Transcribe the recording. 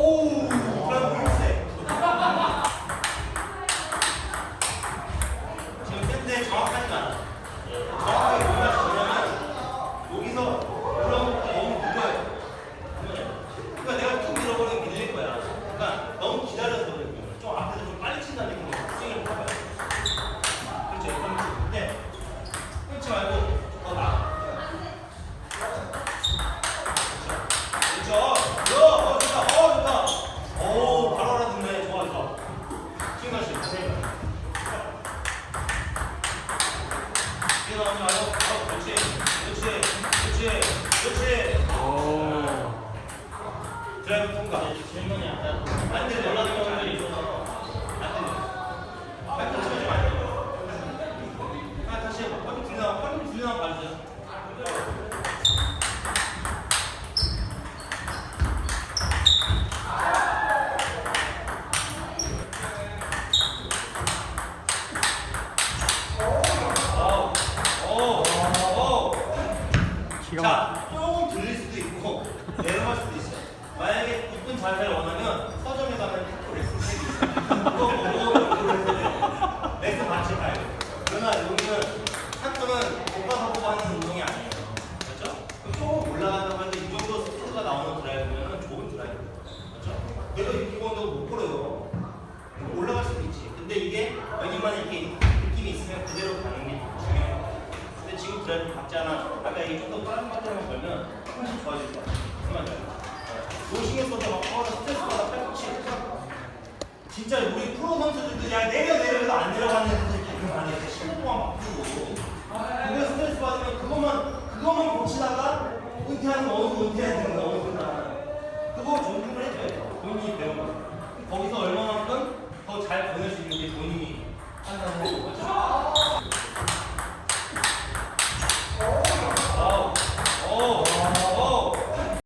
오우 그럼 보이세 지금 센데 정확하지가 정확하게 뭔가 지냐면 여기서 그럼 너무 무거워요 그러니까 내가 툭 밀어버리면 밀릴 거야 그러니까 너무 기다려서 그래 좀 앞에서 좀 빨리 친다는 느낌으로 스윙을 해봐요 그렇죠 이런 느낌인데 끊지 말고 더 나아 그렇죠. 어. 어, 좋다. 오, 바로 알아듣네. 좋아, 좋아. 지금 다시, 선생님. 뛰어나오지 말고. 어, 그렇지. 그렇지. 그렇지. 그렇지. 드라이브 통과. 질문이 약간 안 돼, 연락이 오는 있어서. 안 돼. 팔꿈치 치지 말고. 아, 다시 해봐. 팔꿈치 들려, 팔꿈치 들려 봐주세요. 어, 어, 어. 기가 자, 조금 들릴 수도 있고 내려갈 수도 있어요. 만약에 이쁜 자세를 원하면 서점에 가면 탁구 레슨 책이 있어요. 그거 보고 레슨 같이 가요. 그러나 여기는 탁구는 고가하고 하는 운동이 아니에요. 그렇죠? 그럼 조금 올라간다고 하는데 이 정도 스피드가 나오는 드라이브면 좋은 드라이브예요. 그렇죠? 내가 이 기본도 못 걸어요. 올라갈 수도 있지. 근데 이게 여기만 이렇게 느낌이 있으면 그대로 가는 게 지금 각지 하나 아까 이게 좀더 빠른 파트너만 걸면 훨씬 좋아질 거야. 그만 요 노신경 써서 스트레스 받아 팔꿈치 진짜 우리 프로 선수들도 야 내려 내려도 안 내려가는 애들 이렇게 많이 해. 10분 동안 막 풀고 그거 스트레스 받으면 그것만 그것만 고치다가 은퇴하는 어느 어느